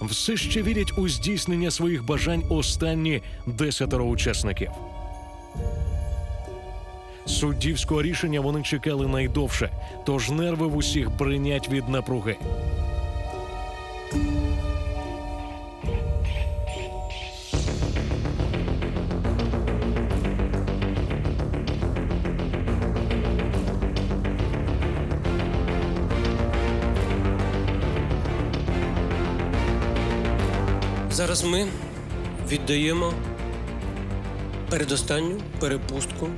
все ще вірять у здійснення своїх бажань останні десятеро учасників. Суддівського рішення вони чекали найдовше, тож нерви в усіх бринять від напруги. Зараз ми віддаємо передостанню перепустку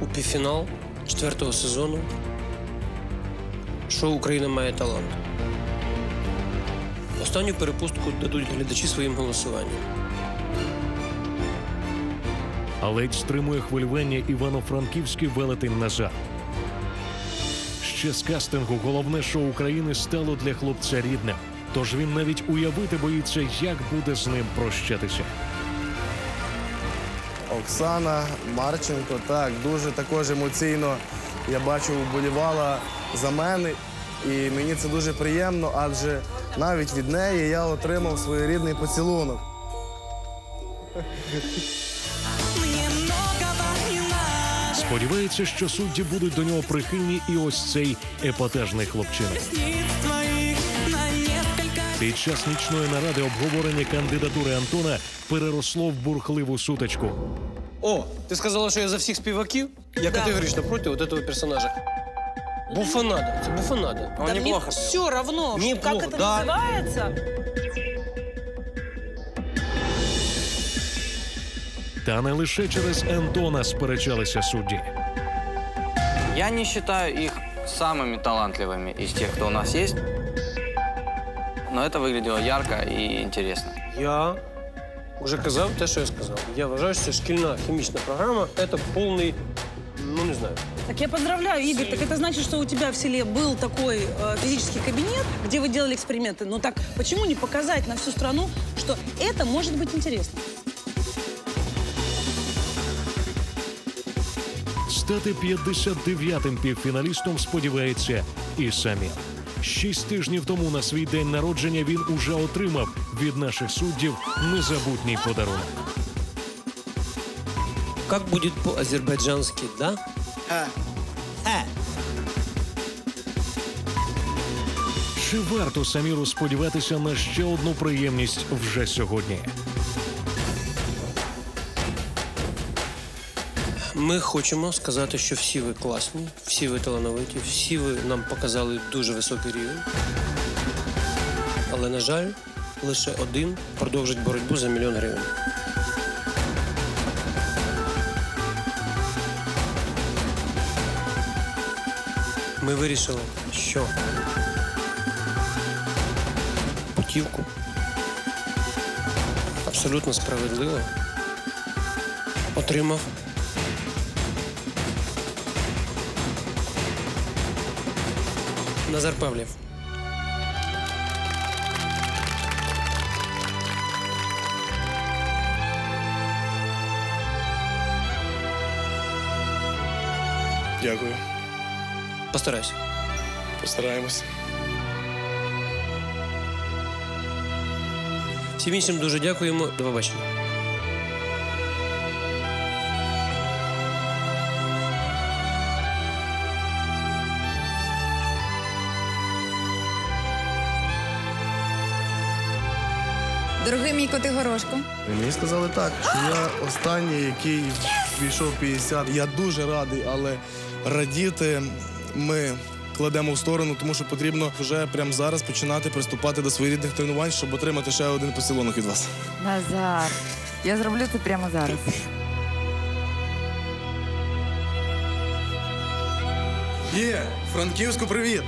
у півфінал четвертого сезону шоу Україна має талант. Останню перепустку дадуть глядачі своїм голосуванням. А ледь стримує хвилювання івано-франківський велетень Назар. Ще з кастингу головне шоу України стало для хлопця рідним. Тож він навіть уявити боїться, як буде з ним прощатися. Оксана Марченко, так, дуже також емоційно, я бачу, вболівала за мене. І мені це дуже приємно, адже навіть від неї я отримав своєрідний поцілунок. Сподівається, що судді будуть до нього прихильні, і ось цей епатажний хлопчина. Під час нічної наради обговорення кандидатури Антона переросло в бурхливу сутичку. О, ти сказала, що я за всіх співаків? Я категорично проти от этого персонажа. Буфанада. Це буфанада. Он неплохо пел. все равно, что- Неплохо, как это да. называется. Та не лише через Антона сперечалися судді. Я не считаю их самыми талантливыми из тех, кто у нас есть. Но это выглядело ярко и интересно. Я вже казав те, що я сказав. Я вважаю, що шкільна хімічна програма це повний, ну не знаю. Так я поздравляю, Игорь. Так это значит, что у тебя в селе был такой э, физический кабинет, где вы делали эксперименты. Ну так почему не показать на всю страну, что это может быть интересно? Стати 59-м півфіналістом сподівається і самі. Шість тижнів тому на свій день народження він уже отримав від наших суддів незабутній подарунок. Как будет по-азербайджански, да? Э. Чи варто Саміру сподіватися на ще одну приємність вже сьогодні? Ми хочемо сказати, що всі ви класні, всі ви талановиті, всі ви нам показали дуже високий рівень. Але, на жаль, лише один продовжить боротьбу за мільйон гривень. Ми вирішили, що путівку абсолютно справедливо отримав Назар Павлів. Дякую. Постарайся. Постараємось. Всім іншим дуже дякуємо. До побачення. Дорогий мій Котигорошко, Мені сказали так, що я останній, який війшов 50. Я дуже радий, але радіти ми кладемо в сторону, тому що потрібно вже прямо зараз починати приступати до своєрідних тренувань, щоб отримати ще один поцілунок від вас. Назар. Я зроблю це прямо зараз. Є, Франківську, привіт!